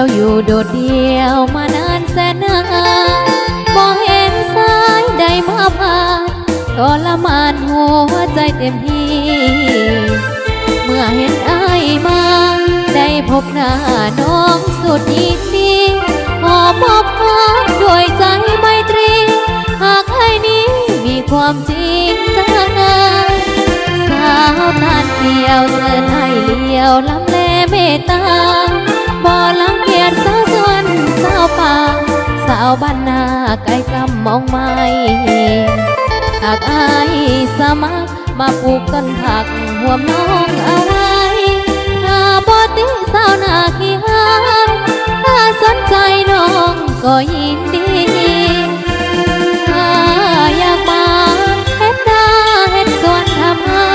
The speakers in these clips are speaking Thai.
ยวมานานแสนนานบ่เห็นสายใดมาผ่านทรมานหัวใจเต็มที่ เมื่อเห็นอายมา ได้พบหน้าน้องสุดยินดีขอมอบพักด้วยใจไมตรี หากใครนี้มีความจริงจัาวบ้านนาไกลกำมองไม่หากอายสมัครมาปลูกต้นผักห่วมน้องอะไรหาบ่ติสาวนาขี้หายถ้าสนใจน้องก็ยินดีถ้าอยากมาเฮ็ดนาเฮ็ดสวนทำให้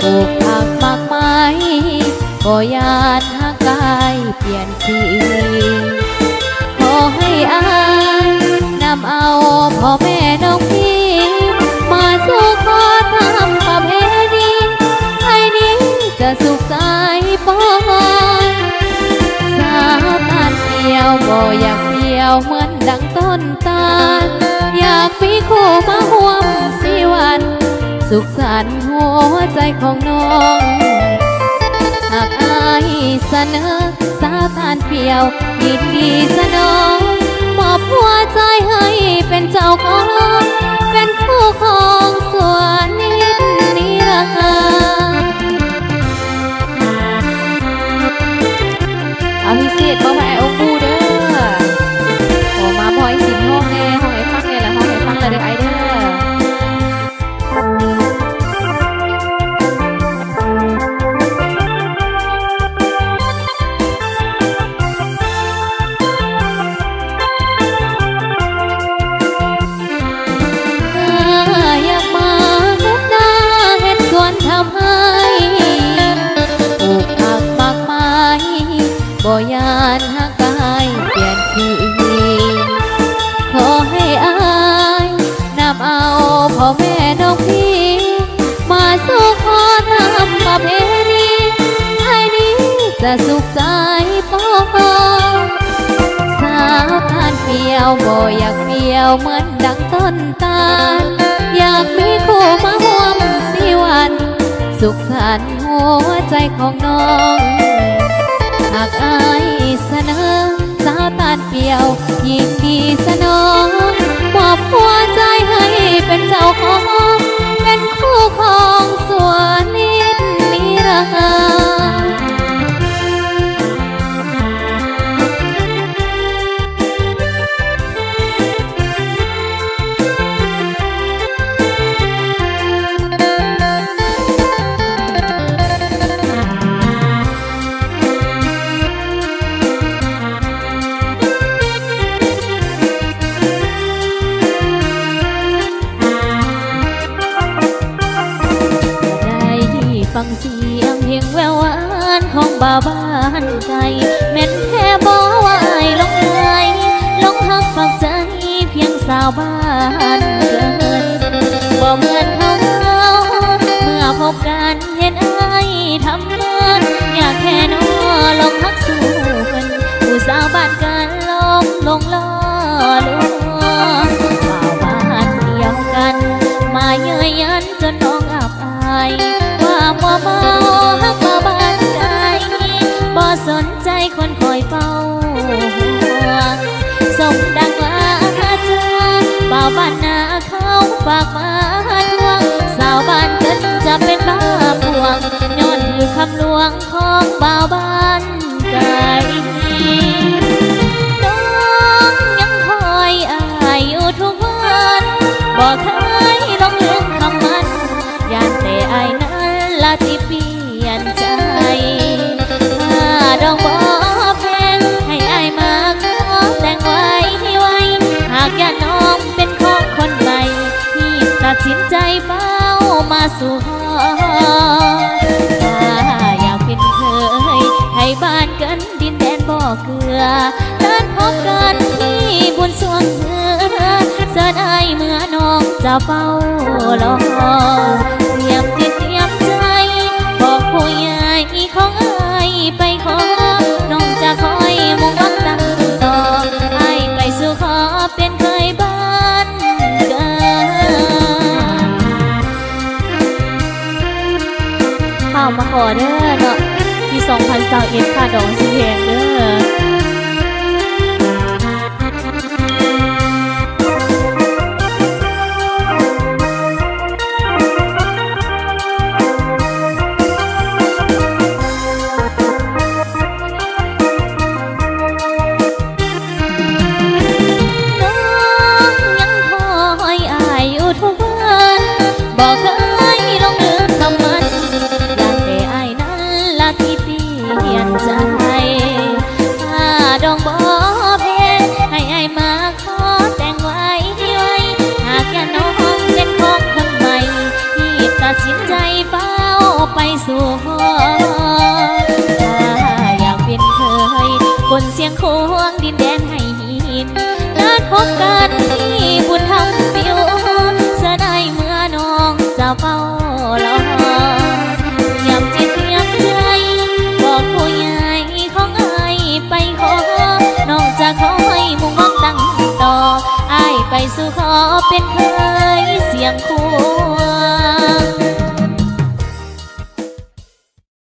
ปลูกผักมากมายก็ยานหากายเปลี่ยนสี ดังต้นตาลอยากมีคู่มาห่วมสีวัน สุขสันต์หัวใจของน้อง หากอายเสนอสาทานเพียวยินดีเสนองมอบหัวใจให้เป็นเจ้าของ เป็นคู่ของสวนนิดนิรันดร์ พ่อแม่น้องพี่ มาสู่ขอทำประเพณีให้นี้จะสุขใจปอสาวทานเปียวบ่อยากเปียวเหมือนดังต้นตาลอยากมีคู่มาห่วมสีวัน สุขสันต์หัวใจของน้องหากอายเสนอสาวตานเปียวยินดีส ฟังเสียงเพลงแววหวานของบ่าวบ้านไกลแม่นแค่บอกว่าไอ้ายลงไหลลงหักฝักใจเพียงสาวบ้านเกินบ่เหมือนเขาเมื่อพบกันเห็นไอ้ายทำงานอยากแค่นอลงหักสู่คนผู้สาวบ้านกันลมลงล่อลง ฝากมาทวง สาวบ้านเกินจะเป็นบ้าปวงย้อนคือคำลวงของบ่าวบ้า ให้บ้านกันดินแดนบ่อเกลือเลินพบกันที่บนญสวงเหือเสทไอเมื่อน้องจะเฝ้ารอเตรียมติดเตรียมใจ บอกผู้ใหญ่ของเอ้ไปขอ น้องจะคอยมุงวังตั้งต่อไอไปสู่ขอเป็นเคยบ้านเกิดข้ามาขอเด้อเนาะ ปี 2021ค่ะดองสิเพงเด้อ เสียงดินแดนให้หินนัดพบกันที่บุญธรรมปิวเสยได้เมื่อน้องจะเฝ้ารอยำจิตยำใจ บอกผู้ใหญ่ของไอไปขอ น้องจะขอให้มุ่งหวังตั้งต่ออไปสู่ขอเป็นเคยเสียงคู่